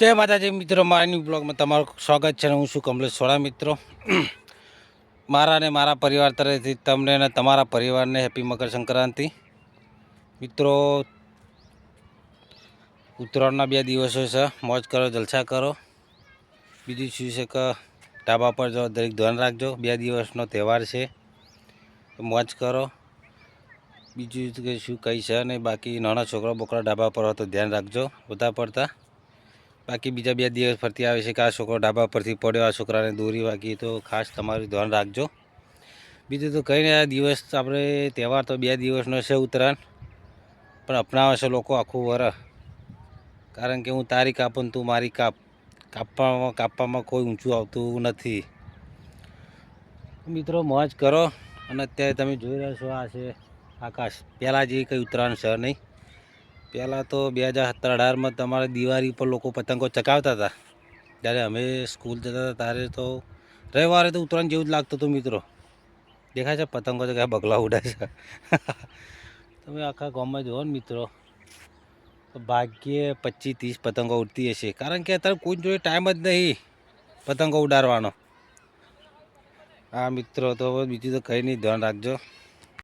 જય માતાજી મિત્રો મારાની બ્લોગમાં તમારું સ્વાગત છે હું છું કમલેશ સોળા મિત્રો. મારા અને મારા પરિવાર તરફથી તમને અને તમારા પરિવારને હેપી મકર સંક્રાંતિ. મિત્રો, ઉત્તરાયણના બે દિવસો છે, મોજ કરો, જલસા કરો. બીજું શું છે કે ઢાબા પર જો દરેક ધ્યાન રાખજો. બે દિવસનો તહેવાર છે મોજ કરો. બીજું કે શું કહી છે નહીં, બાકી નાના છોકરા બોકરા ઢાબા પર હોય તો ધ્યાન રાખજો, બધા પડતા. બાકી બીજા બે દિવસ ફરતી આવે છે કે આ છોકરો ઢાબા પરથી પડ્યો, આ છોકરાને દોરી વાગી, તો ખાસ તમારું ધ્યાન રાખજો. બીજું તો કંઈ આ દિવસ આપણે તહેવાર તો બે દિવસનો છે ઉત્તરાયણ, પણ અપનાવે છે લોકો આખું વરસ કારણ કે હું તારી કાપું તું મારી કાપ, કાપવામાં કાપવામાં કોઈ ઊંચું આવતું નથી. મિત્રો, મોજ કરો, અને અત્યારે તમે જોઈ રહ્યા છો આ છે આકાશ. પહેલાં જે કંઈ ઉત્તરાયણ છે નહીં. પહેલાં તો બે હજાર સત્તર અઢારમાં તમારે દિવાળી પર લોકો પતંગો ચકાવતા હતા. જ્યારે અમે સ્કૂલ જતા હતા ત્યારે તો રવિવારે તો ઉત્તરાયણ જેવું જ લાગતું હતું મિત્રો. દેખાય છે પતંગો તો ક્યાં બગલા ઉડે છે. તમે આખા ગામમાં જુઓ ને મિત્રો, તો ભાગ્યે પચીસ ત્રીસ પતંગો ઉડતી હશે. કારણ કે અત્યારે કોઈ જોડે ટાઈમ જ નહીં પતંગો ઉડાડવાનો. હા મિત્રો, તો બીજું તો કંઈ નહીં, ધ્યાન રાખજો.